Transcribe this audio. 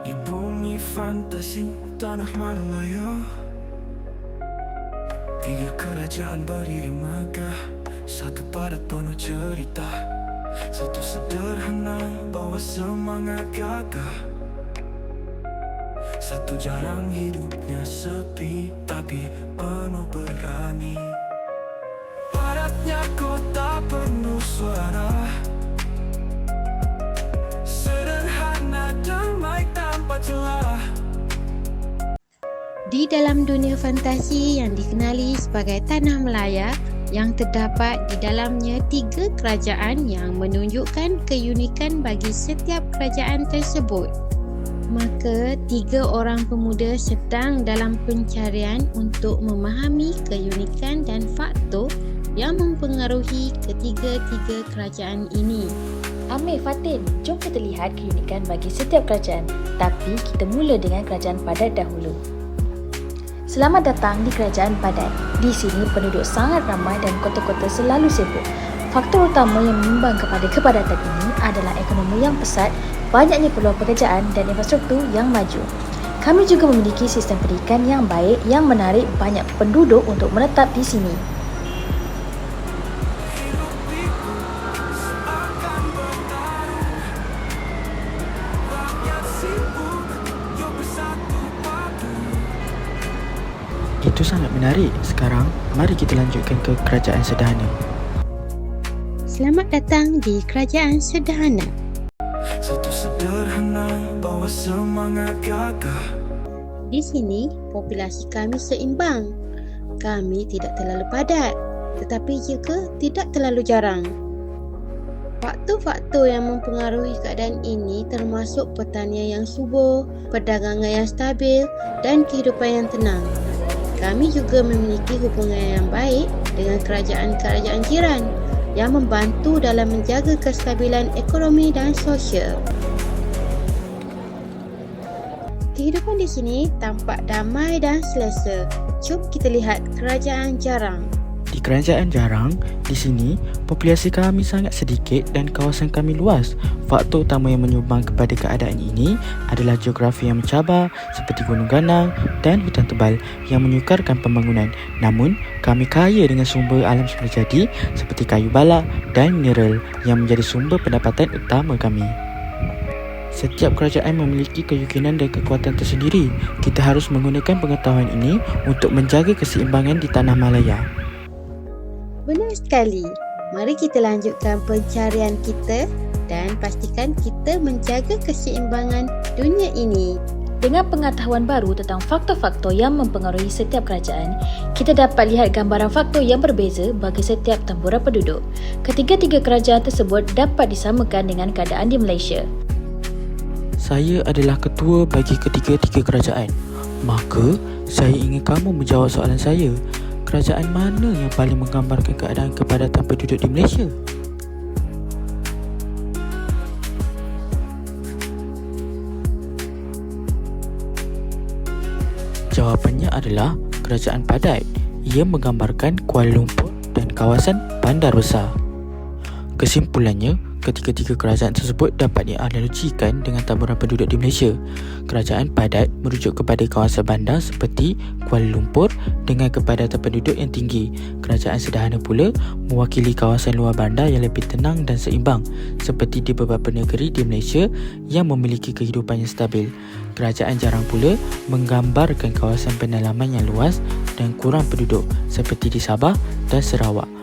Di bumi fantasi tanah Malaya. Tiga kerajaan berdiri megah Satu padat penuh cerita. Satu sederhana bawa semangat gagah. Satu jarang hidupnya sepi Tapi penuh berani. Padatnya kota penuh suara Di dalam dunia fantasi yang dikenali sebagai Tanah Melaya yang terdapat di dalamnya tiga kerajaan yang menunjukkan keunikan bagi setiap kerajaan tersebut. Maka tiga orang pemuda sedang dalam pencarian untuk memahami keunikan dan faktor yang mempengaruhi ketiga-tiga kerajaan ini. Amir Fatin, jom kita lihat keunikan bagi setiap kerajaan. Tapi kita mula dengan kerajaan Padat dahulu. Selamat datang di Kerajaan Padat. Di sini penduduk sangat ramai dan kota-kota selalu sibuk. Faktor utama yang menyumbang kepada kepadatan ini adalah ekonomi yang pesat, banyaknya peluang pekerjaan dan infrastruktur yang maju. Kami juga memiliki sistem pendidikan yang baik yang menarik banyak penduduk untuk menetap di sini. Itu sangat menarik. Sekarang, mari kita lanjutkan ke kerajaan sederhana. Selamat datang di Kerajaan Sederhana. Satu sederhana bawa semangat gagah Di sini, populasi kami seimbang. Kami tidak terlalu padat, tetapi juga tidak terlalu jarang. Faktor-faktor yang mempengaruhi keadaan ini termasuk pertanian yang subur, perdagangan yang stabil dan kehidupan yang tenang. Kami juga memiliki hubungan yang baik dengan kerajaan-kerajaan jiran yang membantu dalam menjaga kestabilan ekonomi dan sosial. Kehidupan di sini tampak damai dan selesa. Jom kita lihat kerajaan jarang. Di kerajaan jarang, di sini populasi kami sangat sedikit dan kawasan kami luas. Faktor utama yang menyumbang kepada keadaan ini adalah geografi yang mencabar seperti gunung ganang dan hutan tebal yang menyukarkan pembangunan. Namun, kami kaya dengan sumber alam semula jadi seperti kayu balak dan mineral yang menjadi sumber pendapatan utama kami. Setiap kerajaan memiliki keyukinan dan kekuatan tersendiri. Kita harus menggunakan pengetahuan ini untuk menjaga keseimbangan di tanah Malaya. Sekali. Mari kita lanjutkan pencarian kita dan pastikan kita menjaga keseimbangan dunia ini. Dengan pengetahuan baru tentang faktor-faktor yang mempengaruhi setiap kerajaan, kita dapat lihat gambaran faktor yang berbeza bagi setiap temburan penduduk. Ketiga-tiga kerajaan tersebut dapat disamakan dengan keadaan di Malaysia. Saya adalah ketua bagi ketiga-tiga kerajaan. Maka, saya ingin kamu menjawab soalan saya. Kerajaan mana yang paling menggambarkan keadaan kepadatan penduduk di Malaysia? Jawapannya adalah Kerajaan Padat. Ia menggambarkan Kuala Lumpur dan kawasan bandar besar. Kesimpulannya, ketiga-tiga kerajaan tersebut dapat dianalogikan dengan taburan penduduk di Malaysia. Kerajaan padat merujuk kepada kawasan bandar seperti Kuala Lumpur dengan kepadatan penduduk yang tinggi. Kerajaan sederhana pula mewakili kawasan luar bandar yang lebih tenang dan seimbang seperti di beberapa negeri di Malaysia yang memiliki kehidupan yang stabil. Kerajaan jarang pula menggambarkan kawasan pendalaman yang luas dan kurang penduduk seperti di Sabah dan Sarawak.